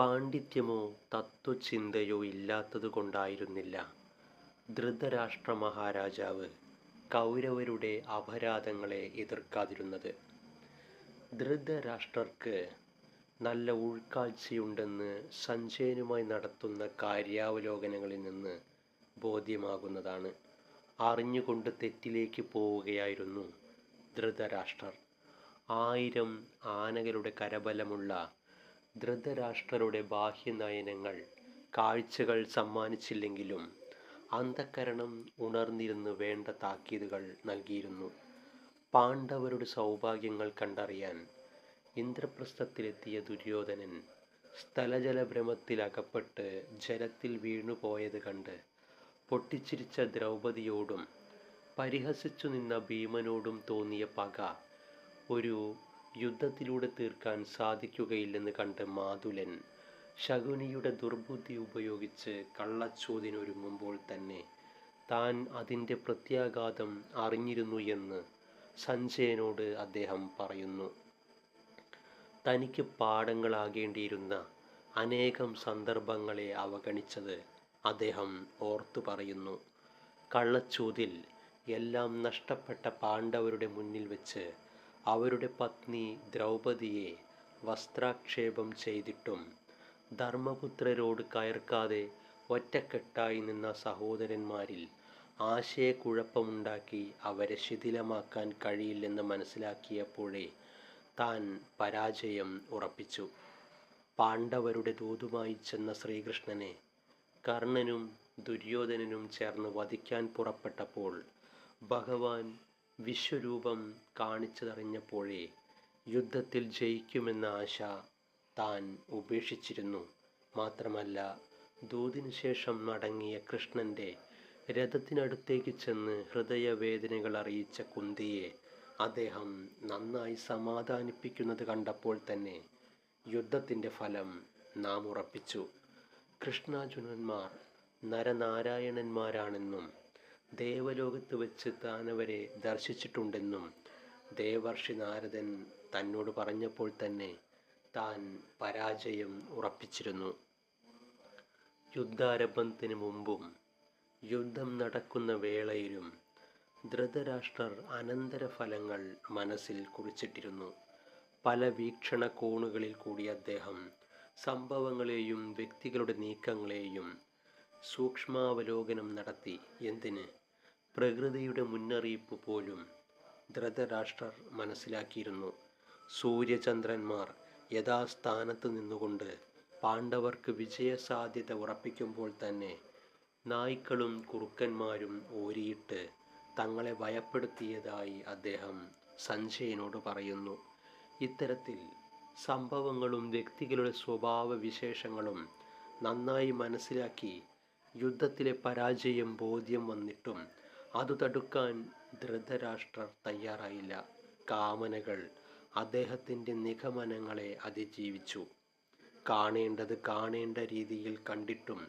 പാണ്ഡിത്യമോ തത്വചിന്തയോ ഇല്ലാത്തതുകൊണ്ടായിരുന്നില്ല ധൃതരാഷ്ട്ര മഹാരാജാവ് കൗരവരുടെ അപരാധങ്ങളെ എതിർക്കാതിരുന്നത്. ധൃതരാഷ്ട്രർക്ക് നല്ല ഉൾക്കാഴ്ചയുണ്ടെന്ന് സഞ്ജയനുമായി നടത്തുന്ന കാര്യാവലോകനങ്ങളിൽ നിന്ന് ബോധ്യമാകുന്നതാണ്. അറിഞ്ഞുകൊണ്ട് തെറ്റിലേക്ക് പോവുകയായിരുന്നു ധൃതരാഷ്ട്രർ. ആയിരം ആനകളുടെ കരബലമുള്ള ധൃതരാഷ്ട്രരുടെ ബാഹ്യനയനങ്ങൾ കാഴ്ചകൾ സമ്മാനിച്ചില്ലെങ്കിലും അന്ധകരണം ഉണർന്നിരുന്ന് വേണ്ട താക്കീതുകൾ നൽകിയിരുന്നു. പാണ്ഡവരുടെ സൗഭാഗ്യങ്ങൾ കണ്ടറിയാൻ ഇന്ദ്രപ്രസ്ഥത്തിലെത്തിയ ദുര്യോധനൻ സ്ഥലജലഭ്രമത്തിൽ അകപ്പെട്ട് ജലത്തിൽ വീണുപോയത് കണ്ട് പൊട്ടിച്ചിരിച്ച ദ്രൗപതിയോടും പരിഹസിച്ചു നിന്ന ഭീമനോടും തോന്നിയ പക ഒരു യുദ്ധത്തിലൂടെ തീർക്കാൻ സാധിക്കുകയില്ലെന്ന് കണ്ട് മാതുലൻ ശകുനിയുടെ ദുർബുദ്ധി ഉപയോഗിച്ച് കള്ളച്ചോദിനൊരുങ്ങുമ്പോൾ തന്നെ താൻ അതിന്റെ പ്രത്യാഘാതം അറിഞ്ഞിരുന്നു എന്ന് സഞ്ജയനോട് അദ്ദേഹം പറയുന്നു. തനിക്ക് പാഠങ്ങളാകേണ്ടിയിരുന്ന അനേകം സന്ദർഭങ്ങളെ അവഗണിച്ചത് അദ്ദേഹം ഓർത്തു പറയുന്നു. കള്ളച്ചൂതിൽ എല്ലാം നഷ്ടപ്പെട്ട പാണ്ഡവരുടെ മുന്നിൽ വെച്ച് അവരുടെ പത്നി ദ്രൗപതിയെ വസ്ത്രാക്ഷേപം ചെയ്തിട്ടും ധർമ്മപുത്രരോട് കയർക്കാതെ ഒറ്റക്കെട്ടായി നിന്ന സഹോദരന്മാരിൽ ആശയക്കുഴപ്പമുണ്ടാക്കി അവരെ ശിഥിലമാക്കാൻ കഴിയില്ലെന്ന് മനസ്സിലാക്കിയപ്പോഴേ താൻ പരാജയം ഉറപ്പിച്ചു. പാണ്ഡവരുടെ ദൂതുമായി ചെന്ന ശ്രീകൃഷ്ണനെ കർണനും ദുര്യോധനനും ചേർന്ന് വധിക്കാൻ പുറപ്പെട്ടപ്പോൾ ഭഗവാൻ വിശ്വരൂപം കാണിച്ചതറിഞ്ഞപ്പോഴേ യുദ്ധത്തിൽ ജയിക്കുമെന്ന ആശ താൻ ഉപേക്ഷിച്ചിരുന്നു. മാത്രമല്ല ദൂതിനു ശേഷം മടങ്ങിയ കൃഷ്ണന്റെ രഥത്തിനടുത്തേക്ക് ചെന്ന് ഹൃദയവേദനകൾ അറിയിച്ച കുന്തിയെ അദ്ദേഹം നന്നായി സമാധാനിപ്പിക്കുന്നത് കണ്ടപ്പോൾ തന്നെ യുദ്ധത്തിന്റെ ഫലം നാം ഉറപ്പിച്ചു കൃഷ്ണാർജുനന്മാർ നരനാരായണന്മാരാണെന്നും ദേവലോകത്ത് വെച്ച് താനവരെ ദർശിച്ചിട്ടുണ്ടെന്നും ദേവർഷി നാരദൻ തന്നോട് പറഞ്ഞപ്പോൾ തന്നെ താൻ പരാജയം ഉറപ്പിച്ചിരുന്നു. യുദ്ധാരംഭത്തിന് മുമ്പും യുദ്ധം നടക്കുന്ന വേളയിലും ധൃതരാഷ്ട്രർ അനന്തരഫലങ്ങൾ മനസ്സിൽ കുറിച്ചിട്ടിരുന്നു. പല വീക്ഷണ കോണുകളിൽ കൂടി അദ്ദേഹം സംഭവങ്ങളെയും വ്യക്തികളുടെ നീക്കങ്ങളെയും സൂക്ഷ്മാവലോകനം നടത്തി. എന്തിന്? പ്രകൃതിയുടെ മുന്നറിയിപ്പ് പോലും ധൃതരാഷ്ട്രർ മനസ്സിലാക്കിയിരുന്നു. സൂര്യചന്ദ്രന്മാർ യഥാസ്ഥാനത്ത് നിന്നുകൊണ്ട് പാണ്ഡവർക്ക് വിജയസാധ്യത ഉറപ്പിക്കുമ്പോൾ തന്നെ നായ്ക്കളും കുറുക്കന്മാരും ഓരിയിട്ട് തങ്ങളെ ഭയപ്പെടുത്തിയതായി അദ്ദേഹം സഞ്ജയനോട് പറയുന്നു. ഇത്തരത്തിൽ സംഭവങ്ങളും വ്യക്തികളുടെ സ്വഭാവ വിശേഷങ്ങളും നന്നായി മനസ്സിലാക്കി യുദ്ധത്തിലെ പരാജയം ബോധ്യം വന്നിട്ടും അത് തടുക്കാൻ ധൃതരാഷ്ട്രർ തയ്യാറായില്ല. കാമനകൾ അദ്ദേഹത്തിന്റെ നിഗമനങ്ങളെ അതിജീവിച്ചു. കാണേണ്ടത് കാണേണ്ട രീതിയിൽ കണ്ടിട്ടും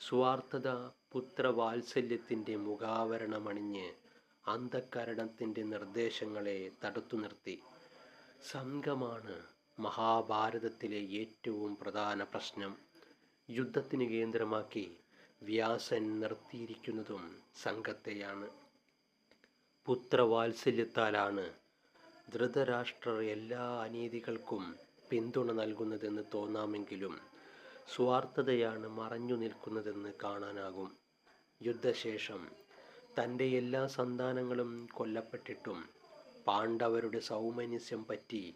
സ്വാർത്ഥത പുത്രവാത്സല്യത്തിന്റെ മുഖാവരണമണിഞ്ഞ് അന്ധകരണത്തിന്റെ നിർദ്ദേശങ്ങളെ തടുത്തു നിർത്തി. സംഘമാണ് മഹാഭാരതത്തിലെ ഏറ്റവും പ്രധാന പ്രശ്നം. യുദ്ധത്തിന് കേന്ദ്രമാക്കി വ്യാസൻ നിർത്തിയിരിക്കുന്നതും സംഘത്തെയാണ്. പുത്രവാത്സല്യത്താലാണ് ധൃതരാഷ്ട്രർ എല്ലാ അനീതികൾക്കും പിന്തുണ നൽകുന്നതെന്ന് തോന്നാമെങ്കിലും സ്വാർത്ഥതയാണ് മറഞ്ഞു നിൽക്കുന്നതെന്ന് കാണാനാകും. യുദ്ധശേഷം തന്റെ എല്ലാ സന്താനങ്ങളും കൊല്ലപ്പെട്ടിട്ടും പാണ്ഡവരുടെ സൗമനസ്യം പറ്റി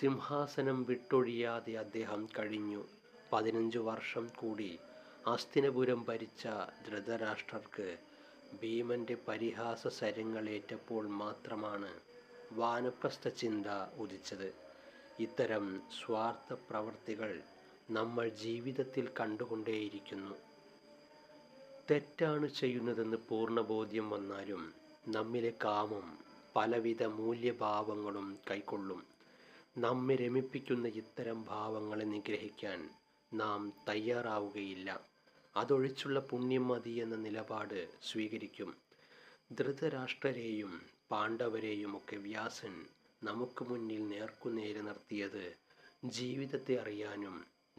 സിംഹാസനം വിട്ടൊഴിയാതെ അദ്ദേഹം കഴിഞ്ഞു. പതിനഞ്ചു വർഷം കൂടി അസ്തിനപുരം ഭരിച്ച ധൃതരാഷ്ട്രർക്ക് ഭീമന്റെ പരിഹാസ സരങ്ങളേറ്റപ്പോൾ മാത്രമാണ് വാനപ്രസ്ഥ ചിന്ത ഉദിച്ചത്. ഇത്തരം സ്വാർത്ഥ പ്രവർത്തികൾ നമ്മൾ ജീവിതത്തിൽ കണ്ടുകൊണ്ടേയിരിക്കുന്നു. തെറ്റാണ് ചെയ്യുന്നതെന്ന് പൂർണബോധ്യം വന്നാലും നമ്മിലെ കാമം പലവിധ മൂല്യഭാവങ്ങളും കൈക്കൊള്ളും. നമ്മെ രമിപ്പിക്കുന്ന ഇത്തരം ഭാവങ്ങളെ നിഗ്രഹിക്കാൻ നാം തയ്യാറാവുകയില്ല. അതൊഴിച്ചുള്ള പുണ്യം മതി എന്ന നിലപാട് സ്വീകരിക്കും. ധൃതരാഷ്ട്രരെയും പാണ്ഡവരെയും ഒക്കെ വ്യാസൻ നമുക്ക് മുന്നിൽ നേർക്കുനേരെ നിർത്തിയത് ജീവിതത്തെ അറിയാനും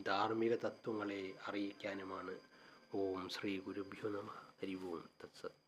ധാർമ്മിക തത്വങ്ങളെ അറിയിക്കാനുമാണ്. ഓം ശ്രീ ഗുരുഭ്യോ നമ. ഹരി ഓം തത്സത്.